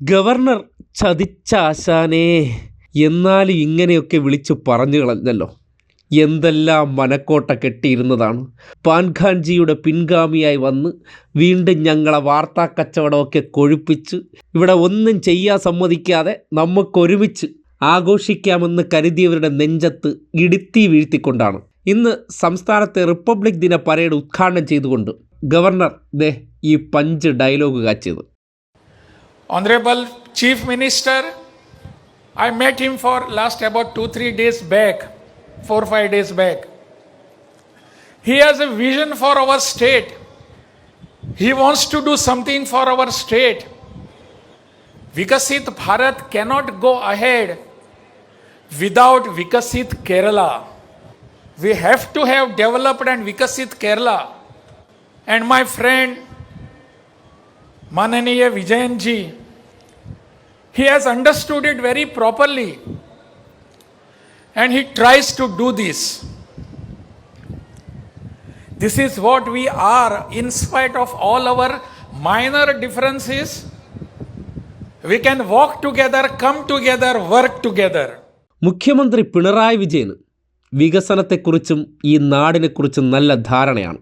Governor ചതിച്ചാശാനേ എന്നാലും ഇങ്ങനെയൊക്കെ വിളിച്ചു പറഞ്ഞു കളഞ്ഞല്ലോ എന്തെല്ലാം മനക്കോട്ട കെട്ടിയിരുന്നതാണ്. പാൻഖാൻജിയുടെ പിൻഗാമിയായി വന്ന് വീണ്ടും ഞങ്ങളെ വാർത്താ കച്ചവടമൊക്കെ കൊഴുപ്പിച്ച് ഇവിടെ ഒന്നും ചെയ്യാൻ സമ്മതിക്കാതെ നമുക്കൊരുമിച്ച് ആഘോഷിക്കാമെന്ന് കരുതിയവരുടെ നെഞ്ചത്ത് ഇടുത്തി വീഴ്ത്തിക്കൊണ്ടാണ്. ഇന്ന് സംസ്ഥാനത്തെ റിപ്പബ്ലിക് ദിന പരേഡ് ഉദ്ഘാടനം ചെയ്തുകൊണ്ട് ഗവർണർ ദേ ഈ പഞ്ച് ഡയലോഗ് കാച്ചിയത്. Honorable Chief Minister, I met him for last about two, three days back, four, five days back. He has a vision for our state. He wants to do something for our state. Vikasit Bharat cannot go ahead without Vikasit Kerala. We have to have developed and Vikasit Kerala. And my friend, Mananiya Vijayanji, he has understood it very properly and he tries to do this. This is what we are, in spite of all our minor differences. We can walk together, come together, work together. മുഖ്യമന്ത്രി പിണറായി വിജയന് വികസനത്തെക്കുറിച്ചും ഈ നാടിനെക്കുറിച്ചും നല്ല ധാരണയാണ്